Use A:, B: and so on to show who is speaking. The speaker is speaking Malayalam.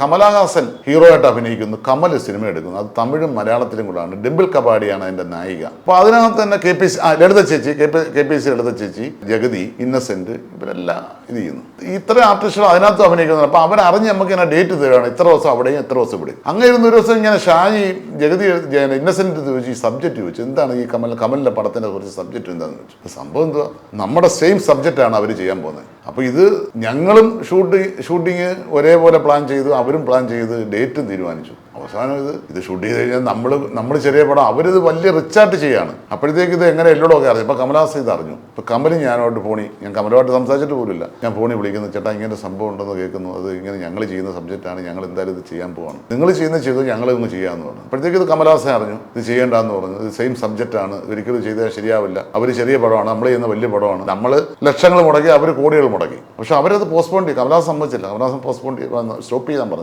A: കമലഹാസൻ ഹീറോ ആയിട്ട് അഭിനയിക്കുന്നു. കമൽ സിനിമ എടുക്കുന്നു. അത് തമിഴും മലയാളത്തിലും കൂടാണ്. ഡിംപിൾ കപാടിയാണ് അതിന്റെ നായിക. അപ്പൊ അതിനകത്ത് തന്നെ കെ പി സി ലളിത ചേച്ചി കെ പി സി ലളിത ചേച്ചി ജഗതി ഇന്നസെന്റ് ഇവരെല്ലാം ഇത് ചെയ്യുന്നു. ഇത്ര ആർട്ടിസ്റ്റുകൾ അതിനകത്ത് അഭിനയിക്കുന്നു അപ്പൊ അവരറിഞ്ഞ് നമുക്ക് ഇങ്ങനെ ഡേറ്റ് തരുവാണ്. ഇത്ര ദിവസം അവിടെയും ഇത്ര ദിവസം ഇവിടെയും. അങ്ങനെ ഇരുന്ന് ഒരു ദിവസം ഇങ്ങനെ ഷാജി ജഗതി ഇന്നസെന്റ് ചോദിച്ചു ഈ സബ്ജക്റ്റ് ചോദിച്ചു. എന്താണ് ഈ കമൽ കമലിന്റെ പടത്തിനെ കുറിച്ച് സബ്ജക്റ്റ് എന്താണെന്ന് ചോദിച്ചു. സംഭവം എന്തുവാ? നമ്മുടെ സെയിം സബ്ജക്റ്റാണ് അവർ ചെയ്യാൻ പോകുന്നത്. അപ്പോൾ ഇത് ഞങ്ങളും ഷൂട്ട് ഷൂട്ടിങ് ഒരേപോലെ പ്ലാൻ ചെയ്തു അവരും പ്ലാൻ ചെയ്ത് ഡേറ്റ് തീരുമാനിച്ചു. അവസാനം ഇത് ഇത് ഷൂട്ട് ചെയ്ത് കഴിഞ്ഞാൽ നമ്മൾ നമ്മൾ ചെറിയ പടം അവരിത് വലിയ റിച്ചായിട്ട് ചെയ്യാണ്. അപ്പോഴത്തേക്ക് ഇത് എങ്ങനെ എല്ലോടൊക്കെ അറിഞ്ഞു. ഇപ്പോൾ കമലാസ് ഇത് അറിഞ്ഞു. ഇപ്പോൾ കമലും ഞാനോട്ട് ഫോണി ഞാൻ കമലുമായിട്ട് സംസാരിച്ചിട്ട് പോലുമില്ല. ഞാൻ ഫോണി വിളിക്കുന്നു ചേട്ടാ ഇങ്ങനെ സംഭവം ഉണ്ടെന്ന് കേൾക്കുന്നു. അത് ഇങ്ങനെ ഞങ്ങൾ ചെയ്യുന്ന സബ്ജക്റ്റാണ് ഞങ്ങൾ എന്തായാലും ഇത് ചെയ്യാൻ പോവാണ്. നിങ്ങൾ ചെയ്യുന്ന ചെയ്തു ഞങ്ങൾ ഇന്ന് ചെയ്യാമെന്ന് പറഞ്ഞു. അപ്പോഴത്തേക്ക് ഇത് കമലാസെ അറിഞ്ഞു. ഇത് ചെയ്യേണ്ടെന്ന് പറഞ്ഞു. ഇത് സെയിം സബ്ജക്റ്റാണ് ഒരിക്കലും ചെയ്താൽ ശരിയാവില്ല. അവർ ചെറിയ പടമാണ്. നമ്മൾ ചെയ്യുന്ന വലിയ പടമാണ്. നമ്മൾ ലക്ഷങ്ങൾ മുടക്കി അവർ കോടികൾ മുടക്കി. പക്ഷെ അവരത് പോസ്റ്റ്പോൺ ചെയ്യും കമലാസ് സമ്മതിച്ചില്ല കമലാസം പോസ്റ്റ്പോൺ സ്റ്റോപ്പ് ചെയ്യാൻ പറഞ്ഞു.